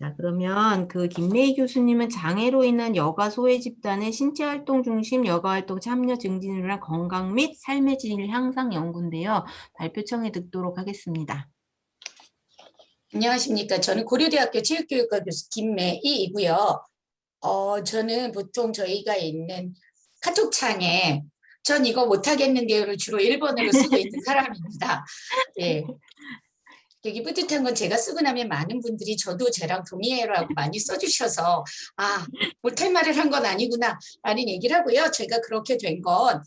자, 그러면 그 김매희 교수님은 장애로 인한 여가 소외 집단의 신체 활동 중심 여가 활동 참여 증진을 위한 건강 및 삶의 질 향상 연구인데요. 발표청에 듣도록 하겠습니다. 안녕하십니까. 저는 고려대학교 체육교육과 교수 김매희이고요. 어, 저는 보통 저희가 있는 카톡창에 전 이거 못하겠는데요를 주로 1번으로 쓰고 있는 사람입니다. 예. 여기 뿌듯한 건 제가 쓰고 나면 많은 분들이 저도 쟤랑 동의해라고 많이 써주셔서 아 못할 말을 한 건 아니구나 라는 얘기를 하고요. 제가 그렇게 된 건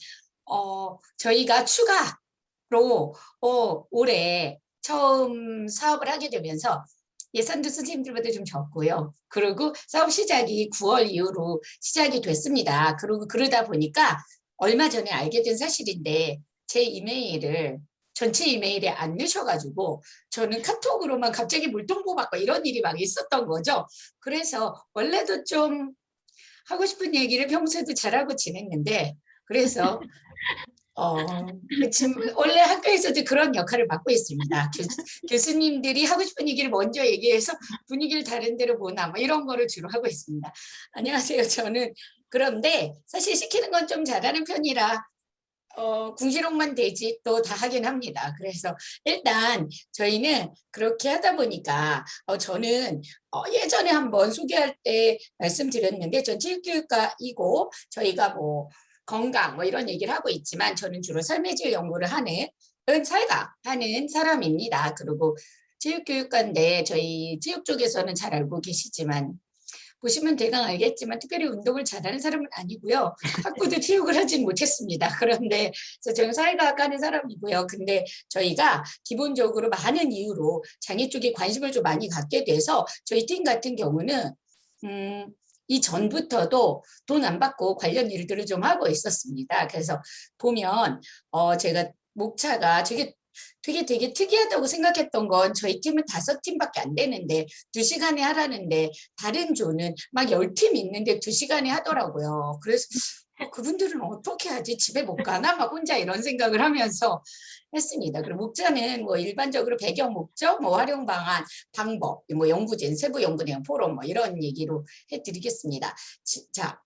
어, 저희가 추가로 어, 올해 처음 사업을 하게 되면서 예산도 선생님들보다 좀 적고요. 그리고 사업 시작이 9월 이후로 시작이 됐습니다. 그리고 그러다 보니까 얼마 전에 알게 된 사실인데 제 이메일을 전체 이메일에 안 넣으셔가지고 저는 카톡으로만 갑자기 물통보 받고 이런 일이 막 있었던 거죠. 그래서 원래도 좀 하고 싶은 얘기를 평소에도 잘하고 지냈는데 그래서 어, 지금 원래 학교에서도 그런 역할을 맡고 있습니다. 교, 수 님들이 하고 싶은 얘기를 먼저 얘기해서 분위기를 다른 데로 보나 뭐 이런 거를 주로 하고 있습니다. 안녕하세요. 저는 그런데 사실 시키는 건 좀 잘하는 편이라 어, 궁시렁만 되지 또 다 하긴 합니다. 그래서 일단 저희는 그렇게 하다 보니까 어, 저는 어, 예전에 한번 소개할 때 말씀드렸는데 전 체육교육과이고 저희가 뭐 건강 뭐 이런 얘기를 하고 있지만 저는 주로 삶의 질 연구를 하는 은사회가 하는 사람입니다. 그리고 체육교육과인데 저희 체육 쪽에서는 잘 알고 계시지만 보시면 대강 알겠지만 특별히 운동을 잘하는 사람은 아니고요. 학교도 체육을 하진 못했습니다. 그런데 저는 사회과학 하는 사람이고요. 근데 저희가 기본적으로 많은 이유로 장애 쪽에 관심을 좀 많이 갖게 돼서 저희 팀 같은 경우는 음, 이 전부터도 돈 안 받고 관련 일들을 좀 하고 있었습니다. 그래서 보면 어 제가 목차가 되게 되게 되게 특이하다고 생각했던 건 저희 팀은 다섯 팀밖에 안 되는데 두 시간에 하라는데 다른 조는 막 열 팀 있는데 두 시간에 하더라고요. 그래서 어, 그분들은 어떻게 하지? 집에 못 가나? 막 혼자 이런 생각을 하면서 했습니다. 그리고 목차는 뭐 일반적으로 배경 목적, 뭐 활용 방안, 방법, 뭐 연구진, 세부 연구 내용 포럼 뭐 이런 얘기로 해드리겠습니다. 지- 자.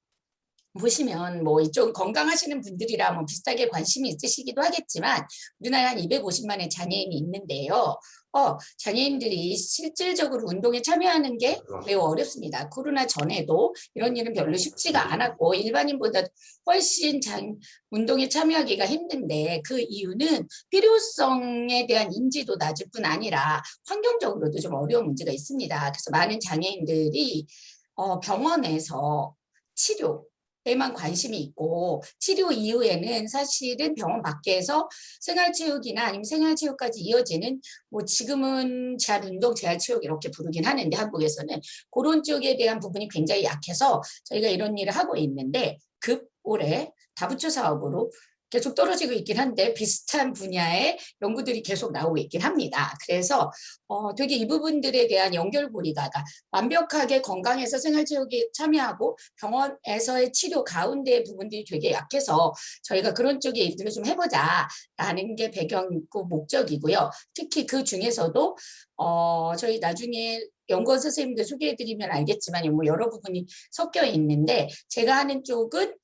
보시면 뭐 이쪽 건강하시는 분들이라 뭐 비슷하게 관심이 있으시기도 하겠지만 우리나라 한 250만의 장애인이 있는데요. 어, 장애인들이 실질적으로 운동에 참여하는 게 매우 어렵습니다. 코로나 전에도 이런 일은 별로 쉽지가 않았고 일반인보다 훨씬 장, 운동에 참여하기가 힘든데 그 이유는 필요성에 대한 인지도 낮을 뿐 아니라 환경적으로도 좀 어려운 문제가 있습니다. 그래서 많은 장애인들이 어, 병원에서 치료 에만 관심이 있고 치료 이후에는 사실은 병원 밖에서 생활체육이나 아니면 생활체육까지 이어지는 뭐 지금은 재활운동, 재활체육 이렇게 부르긴 하는데 한국에서는 그런 쪽에 대한 부분이 굉장히 약해서 저희가 이런 일을 하고 있는데 급 올해 다부처 사업으로 계속 떨어지고 있긴 한데 비슷한 분야의 연구들이 계속 나오고 있긴 합니다. 그래서 어, 되게 이 부분들에 대한 연결고리가 완벽하게 건강해서 생활체육에 참여하고 병원에서의 치료 가운데 부분들이 되게 약해서 저희가 그런 쪽의 일들을 좀 해보자라는 게 배경이고 목적이고요. 특히 그 중에서도 어, 저희 나중에 연구원 선생님들 소개해드리면 알겠지만 뭐 여러 부분이 섞여 있는데 제가 하는 쪽은 어,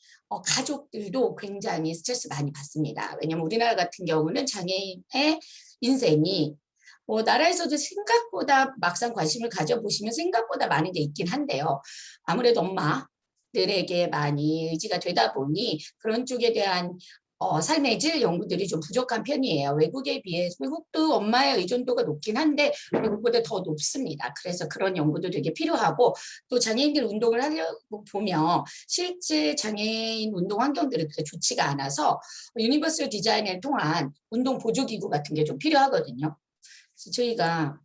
가족들도 굉장히 스트레스 많이 받습니다. 왜냐하면 우리나라 같은 경우는 장애인의 인생이 뭐 나라에서도 생각보다 막상 관심을 가져보시면 생각보다 많은 게 있긴 한데요. 아무래도 엄마 들에게 많이 의지가 되다 보니 그런 쪽에 대한 어, 삶의 질 연구들이 좀 부족한 편이에요. 외국에 비해서 외국도 엄마의 의존도가 높긴 한데 외국보다 더 높습니다. 그래서 그런 연구도 되게 필요하고 또 장애인들 운동을 하려고 보면 실제 장애인 운동 환경들이 그렇게 좋지가 않아서 유니버설 디자인을 통한 운동 보조기구 같은 게 좀 필요하거든요. 그래서 저희가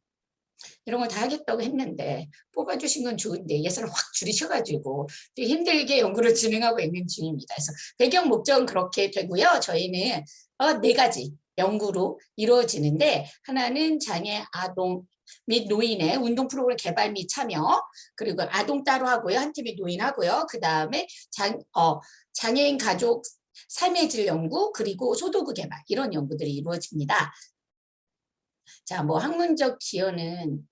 이런 걸 다 하겠다고 했는데 뽑아주신 건 좋은데 예산을 확 줄이셔가지고 힘들게 연구를 진행하고 있는 중입니다. 그래서 배경 목적은 그렇게 되고요. 저희는 어, 네 가지 연구로 이루어지는데 하나는 장애 아동 및 노인의 운동 프로그램 개발 및 참여 그리고 아동 따로 하고요. 한 팀이 노인 하고요. 그 다음에 장, 어, 장애인 가족 삶의 질 연구 그리고 소도구 개발 이런 연구들이 이루어집니다. 자, 뭐 학문적 지원은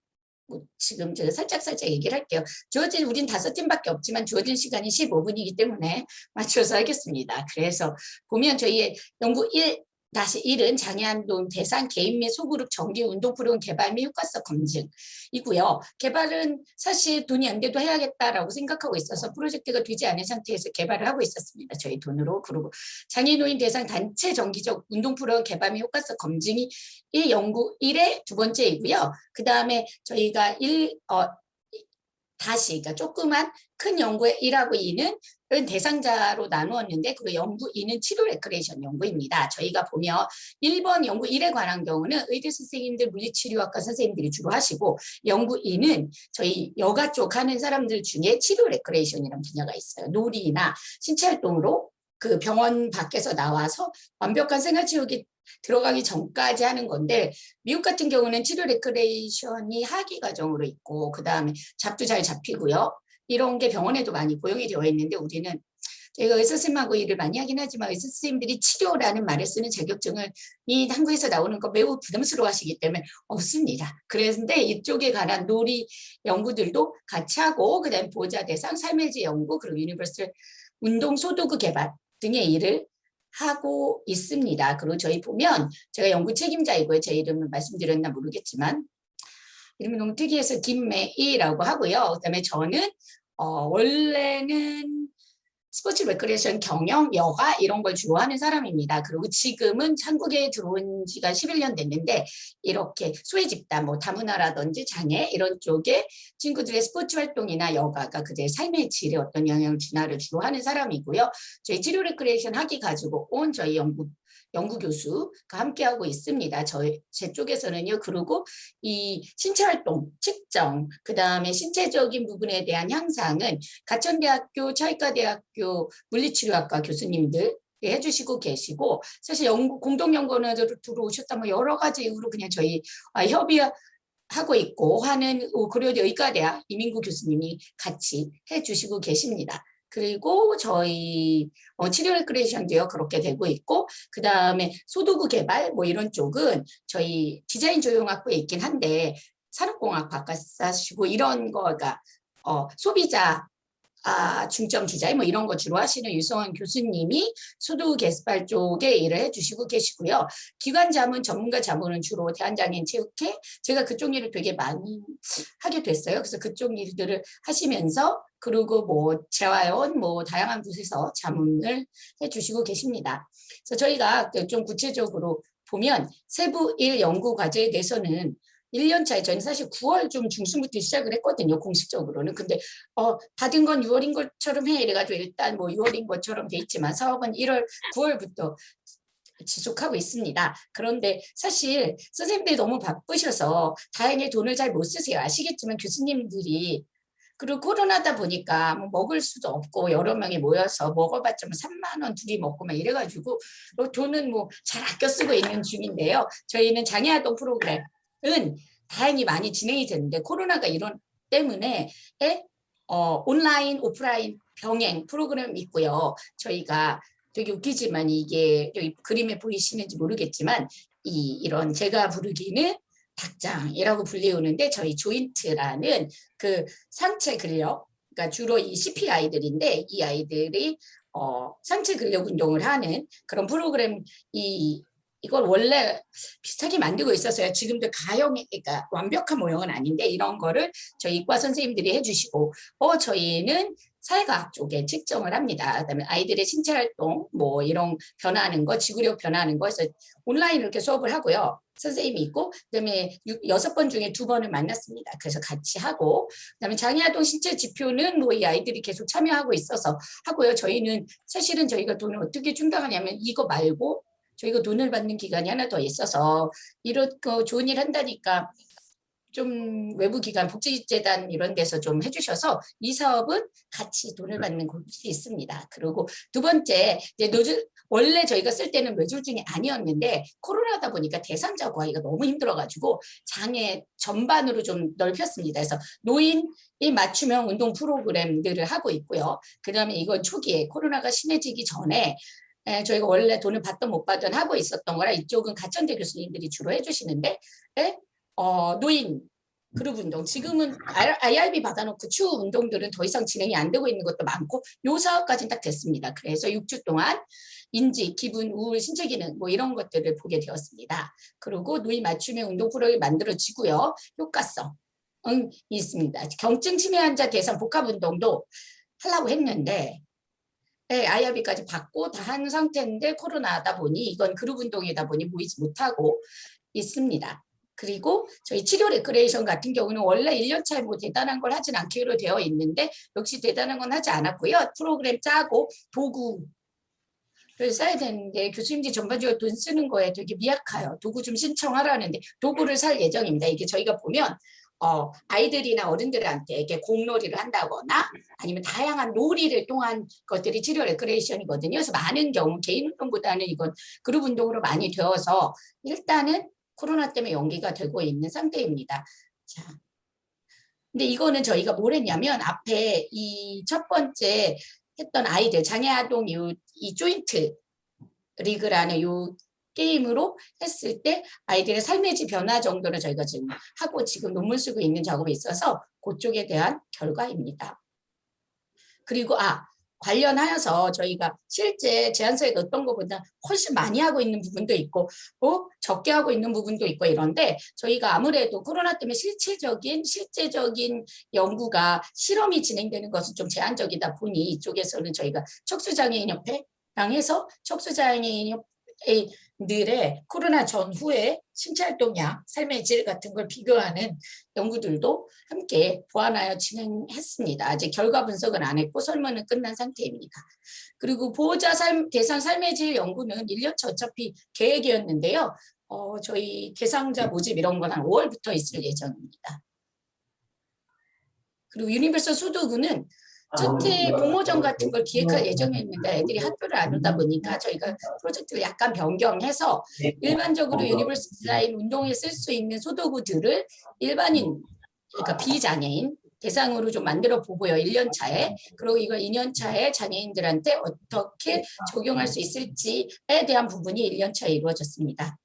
뭐 지금 제가 살짝 살짝 얘기를 할게요. 주어진 우린 다섯 팀밖에 없지만 주어진 시간이 15분이기 때문에 맞춰서 하겠습니다. 그래서 보면 저희의 연구 1 다시 1은 장애한동 대상 개인 및 소그룹 정기 운동 프로그램 개발 및 효과성 검증이고요. 개발은 사실 돈이 안 돼도 해야겠다라고 생각하고 있어서 프로젝트가 되지 않은 상태에서 개발을 하고 있었습니다. 저희 돈으로. 그리고 장애노인 대상 단체 정기적 운동 프로그램 개발 및 효과성 검증이 이 연구 1의 두 번째이고요. 그 다음에 저희가 1, 어, 다시, 그러니까 조그만 큰 연구의 1하고 2는 대상자로 나누었는데 그 연구 2는 치료 레크레이션 연구입니다. 저희가 보면 1번 연구 1에 관한 경우는 의대 선생님들 물리치료학과 선생님들이 주로 하시고 연구 2는 저희 여가 쪽 하는 사람들 중에 치료 레크레이션이라는 분야가 있어요. 놀이나 신체 활동으로 그 병원 밖에서 나와서 완벽한 생활치료기 들어가기 전까지 하는 건데 미국 같은 경우는 치료 레크레이션이 하기 과정으로 있고 그 다음에 잡도 잘 잡히고요. 이런 게 병원에도 많이 고용이 되어 있는데 우리는 저희가 의사 선생님하고 일을 많이 하긴 하지만 의사 선생님들이 치료라는 말을 쓰는 자격증을 이 한국에서 나오는 거 매우 부담스러워 하시기 때문에 없습니다. 그런데 이쪽에 관한 놀이 연구들도 같이 하고 그다음에 보호자 대상 삶의 질 연구 그리고 유니버설 운동 소도구 개발 등의 일을 하고 있습니다. 그리고 저희 보면 제가 연구 책임자이고요. 제 이름은 말씀드렸나 모르겠지만 이름이 너무 특이해서 김매이라고 하고요. 그다음에 저는 어, 원래는 스포츠 레크레이션 경영, 여가 이런 걸 주로 하는 사람입니다. 그리고 지금은 한국에 들어온 지가 11년 됐는데 이렇게 소외 집단, 뭐 다문화라든지 장애 이런 쪽에 친구들의 스포츠 활동이나 여가가 그들의 삶의 질에 어떤 영향을 주나를 주로 하는 사람이고요. 저희 치료 레크레이션 학위 가지고 온 저희 연구 연구 교수가 함께하고 있습니다. 저희 제 쪽에서는요. 그리고 이 신체 활동 측정, 그 다음에 신체적인 부분에 대한 향상은 가천대학교, 차이과대학교 물리치료학과 교수님들 해주시고 계시고 사실 연구 공동 연구원으로 들어오셨다면 여러 가지 이유로 그냥 저희 아, 협의 하고 있고 하는 고려대 의과대학 이민구 교수님이 같이 해주시고 계십니다. 그리고 저희 어, 치료 레크레이션도요 그렇게 되고 있고 그 다음에 소도구 개발 뭐 이런 쪽은 저희 디자인 조형학부에 있긴 한데 산업공학 바깥사시고 이런 거가 어, 소비자 아, 중점 디자인 뭐 이런 거 주로 하시는 유성원 교수님이 소도구 개발 쪽에 일을 해주시고 계시고요. 기관 자문 전문가 자문은 주로 대한장애인 체육회 제가 그쪽 일을 되게 많이 하게 됐어요. 그래서 그쪽 일들을 하시면서 그리고 뭐 재활원 뭐 다양한 곳에서 자문을 해주시고 계십니다. 그래서 저희가 좀 구체적으로 보면 세부 일 연구 과제에 대해서는 1년 차에 저희는 사실 9월 좀 중순부터 시작을 했거든요. 공식적으로는. 근데 어 받은 건 6월인 것처럼 해 이래가지고 일단 뭐 6월인 것처럼 돼 있지만 사업은 1월 9월부터 지속하고 있습니다. 그런데 사실 선생님들이 너무 바쁘셔서 다행히 돈을 잘 못 쓰세요. 아시겠지만 교수님들이 그리고 코로나다 보니까 뭐 먹을 수도 없고 여러 명이 모여서 먹어봤자 뭐 3만 원 둘이 먹고 막 이래가지고 뭐 돈은 뭐 잘 아껴 쓰고 있는 중인데요. 저희는 장애활동 프로그램은 다행히 많이 진행이 됐는데 코로나가 이런 때문에 어, 온라인 오프라인 병행 프로그램 있고요. 저희가 되게 웃기지만 이게 여기 그림에 보이시는지 모르겠지만 이 이런 제가 부르기는 닭장이라고 불리우는데 저희 조인트라는 그 상체 근력 그러니까 주로 이 CP 아이들인데 이 아이들이 어, 상체 근력 운동을 하는 그런 프로그램 이 이걸 원래 비슷하게 만들고 있었어요. 지금도 가형이 그러니까 완벽한 모형은 아닌데 이런 거를 저희 이과 선생님들이 해주시고 어 저희는 사회과학 쪽에 측정을 합니다. 그다음에 아이들의 신체 활동 뭐 이런 변화하는 거, 지구력 변화하는 거 해서 온라인 이렇게 수업을 하고요. 선생님이 있고 그다음에 육- 여섯 번 중에 두 번을 만났습니다. 그래서 같이 하고 그다음에 장애아동 신체 지표는 뭐 이 아이들이 계속 참여하고 있어서 하고요. 저희는 사실은 저희가 돈을 어떻게 충당하냐면 이거 말고 저희가 돈을 받는 기관이 하나 더 있어서 거 좋은 일 한다니까 좀 외부 기관 복지재단 이런 데서 좀 해주셔서 이 사업은 같이 돈을 받는 곳이 있습니다. 그리고 두 번째 이제 노즐 원래 저희가 쓸 때는 뇌졸중이 아니었는데 코로나다 보니까 대상자 구하기가 너무 힘들어가지고 장애 전반으로 좀 넓혔습니다. 그래서 노인 이 맞춤형 운동 프로그램들을 하고 있고요. 그 다음에 이건 초기에 코로나가 심해지기 전에 에, 저희가 원래 돈을 받든 못 받든 하고 있었던 거라 이쪽은 가천대 교수님들이 주로 해주시는데 에, 어, 노인 그룹 운동 지금은 IRB 받아놓고 추후 운동들은 더 이상 진행이 안 되고 있는 것도 많고 요 사업까지는 딱 됐습니다. 그래서 6주 동안 인지, 기분, 우울, 신체 기능 뭐 이런 것들을 보게 되었습니다. 그리고 누이 맞춤의 운동 프로그램이 만들어지고요. 효과성 은 있습니다. 경증 치매 환자 대상 복합 운동도 하려고 했는데 네, IRB까지 받고 다 한 상태인데 코로나다 보니 이건 그룹 운동이다 보니 모이지 못하고 있습니다. 그리고 저희 치료 레크레이션 같은 경우는 원래 1년차에 뭐 대단한 걸 하진 않기로 되어 있는데 역시 대단한 건 하지 않았고요. 프로그램 짜고 도구 를 써야 되는데 교수님들이 전반적으로 돈 쓰는 거에 되게 미약해요. 도구 좀 신청하라는데 도구를 살 예정입니다. 이게 저희가 보면 어, 아이들이나 어른들한테 이렇게 공놀이를 한다거나 아니면 다양한 놀이를 통한 것들이 치료 레크레이션이거든요. 그래서 많은 경우 개인 운동보다는 이건 그룹 운동으로 많이 되어서 일단은 코로나 때문에 연기가 되고 있는 상태입니다. 자. 근데 이거는 저희가 뭘 했냐면 앞에 이 첫 번째 했던 아이들 장애아동 요, 이 조인트 리그라는 요 게임으로 했을 때 아이들의 삶의 질 변화 정도를 저희가 지금 하고 지금 논문 쓰고 있는 작업이 있어서 그쪽에 대한 결과입니다. 그리고 아 관련하여서 저희가 실제 제안서에 넣었던 것보다 훨씬 많이 하고 있는 부분도 있고 어, 적게 하고 있는 부분도 있고 이런데 저희가 아무래도 코로나 때문에 실체적인 실제적인 연구가 실험이 진행되는 것은 좀 제한적이다 보니 이쪽에서는 저희가 척수장애인협회랑 해서 척수장애인 협회 들의 코로나 전후의 신체 활동량, 삶의 질 같은 걸 비교하는 연구들도 함께 보완하여 진행했습니다. 아직 결과 분석은 안 했고 설문은 끝난 상태입니다. 그리고 보호자 삶, 대상 삶의 질 연구는 1년차 어차피 계획이었는데요. 어, 저희 대상자 모집 이런 건 한 5월부터 있을 예정입니다. 그리고 유니버설 수도구는 첫해 공모전 같은 걸 기획할 예정이었는데 애들이 학교를 안 오다 보니까 저희가 프로젝트를 약간 변경해서 일반적으로 유니버스 디자인 운동에 쓸 수 있는 소도구들을 일반인 그러니까 비장애인 대상으로 좀 만들어 보고요. 1년 차에 그리고 이걸 2년 차에 장애인들한테 어떻게 적용할 수 있을지에 대한 부분이 1년 차에 이루어졌습니다.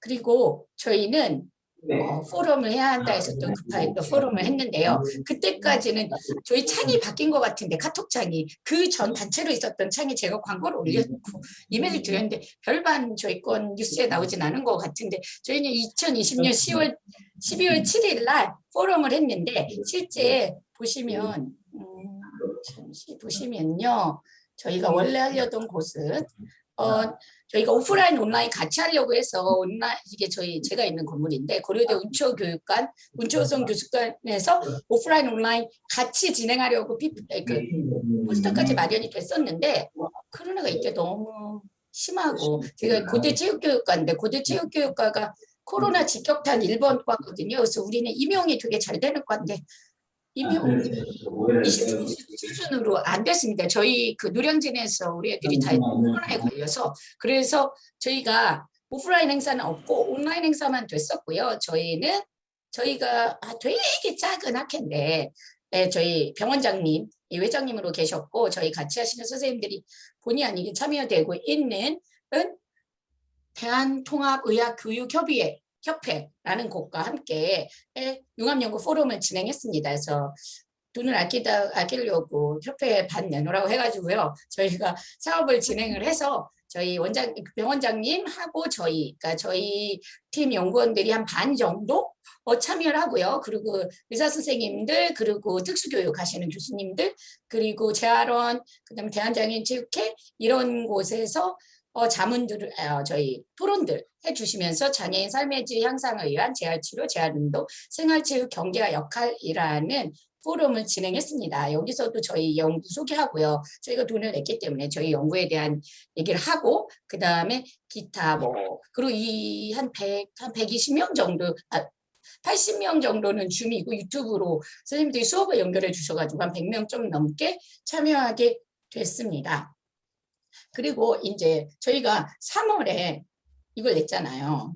그리고 저희는 어, 포럼을 해야 한다 해서 또 급하게 또 포럼을 했는데요. 그때까지는 저희 창이 바뀐 것 같은데 카톡 창이 그 전 단체로 있었던 창에 제가 광고를 올려놓고 이메일 드렸는데 별반 저희 건 뉴스에 나오진 않은 것 같은데 저희는 2020년 10월 12월 7일 날 포럼을 했는데 실제 보시면 음, 잠시 보시면요. 저희가 원래 하려던 곳은 어, 저희가 오프라인 온라인 같이 하려고 해서 온라인 이게 저희 제가 있는 건물인데 고려대 운초 교육관 운초성 교육관에서 오프라인 온라인 같이 진행하려고 피, 그 포스터까지 마련이 됐었는데 코로나가 이때 너무 심하고 제가 고대 체육교육과인데 고대 체육교육과가 코로나 직격탄 1번 과거든요. 그래서 우리는 임용이 되게 잘 되는 과인데 임용 이 수준으로 안 됐습니다. 저희 그 노량진에서 우리 애들이 다 코로나에 걸려서 그래서 저희가 오프라인 행사는 없고 온라인 행사만 됐었고요. 저희는 저희가 아, 되게 작은 학회인데 네, 저희 병원장님, 이 회장님으로 계셨고 저희 같이 하시는 선생님들이 본의 아니게 참여되고 있는 은 대한통합의학교육협의회 협회라는 곳과 함께 융합연구 포럼을 진행했습니다. 그래서 돈을 아끼다 아끼려고 협회에 반 내놓으라고 해가지고요. 저희가 사업을 진행을 해서 저희 원장 병원장님 하고 저희 그러니까 저희 팀 연구원들이 한 반 정도 어, 참여를 하고요. 그리고 의사 선생님들 그리고 특수교육 하시는 교수님들 그리고 재활원 그다음에 대한장애인 체육회 이런 곳에서 어, 자문들을 어, 저희 토론들 해주시면서 장애인 삶의 질 향상을 위한 재활치료, 재활운동, 생활체육 경제화 역할이라는 포럼을 진행했습니다. 여기서도 저희 연구 소개하고요. 저희가 돈을 냈기 때문에 저희 연구에 대한 얘기를 하고 그 다음에 기타 뭐 그리고 이 한 100, 한 120명 정도 아, 80명 정도는 줌이고 유튜브로 선생님들이 수업을 연결해 주셔가지고 한 100명 좀 넘게 참여하게 됐습니다. 그리고 이제 저희가 3월에 이걸 냈잖아요.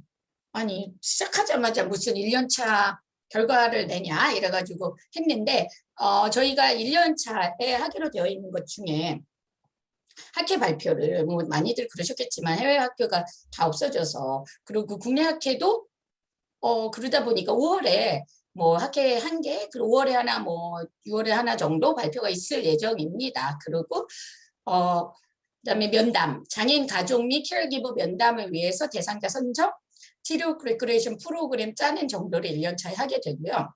아니 시작하자마자 무슨 1년차 결과를 내냐 이래가지고 했는데 어, 저희가 1년차에 하기로 되어 있는 것 중에 학회 발표를 뭐 많이들 그러셨겠지만 해외 학교가 다 없어져서 그리고 국내 학회도 어, 그러다 보니까 5월에 뭐 학회 한 개, 그리고 5월에 하나, 뭐 6월에 하나 정도 발표가 있을 예정입니다. 그리고 어 그다음에 면담, 장애인 가족 및 케어기버 면담을 위해서 대상자 선정, 치료 크리크레이션 프로그램 짜는 정도를 1년 차에 하게 되고요.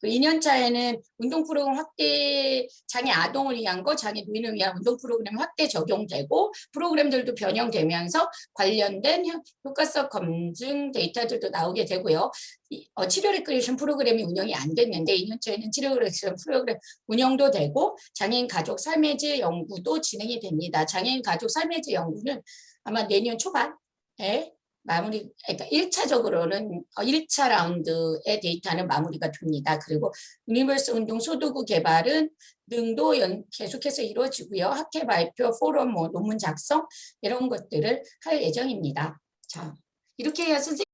그 2년 차에는 운동 프로그램 확대 장애 아동을 위한 거, 장애 노인을 위한 운동 프로그램 확대 적용되고 프로그램들도 변형되면서 관련된 효- 효과성 검증 데이터들도 나오게 되고요. 이- 어, 치료 레크레이션 프로그램이 운영이 안 됐는데 2년 차에는 치료 레크레이션 프로그램 운영도 되고 장애인 가족 삶의 질 연구도 진행이 됩니다. 장애인 가족 삶의 질 연구는 아마 내년 초반에 마무리, 그러니까 1차적으로는 1차 라운드의 데이터는 마무리가 됩니다. 그리고 유니버스 운동 소도구 개발은 등도 연- 계속해서 이루어지고요. 학회 발표, 포럼, 뭐 논문 작성 이런 것들을 할 예정입니다. 자, 이렇게 해야 선생님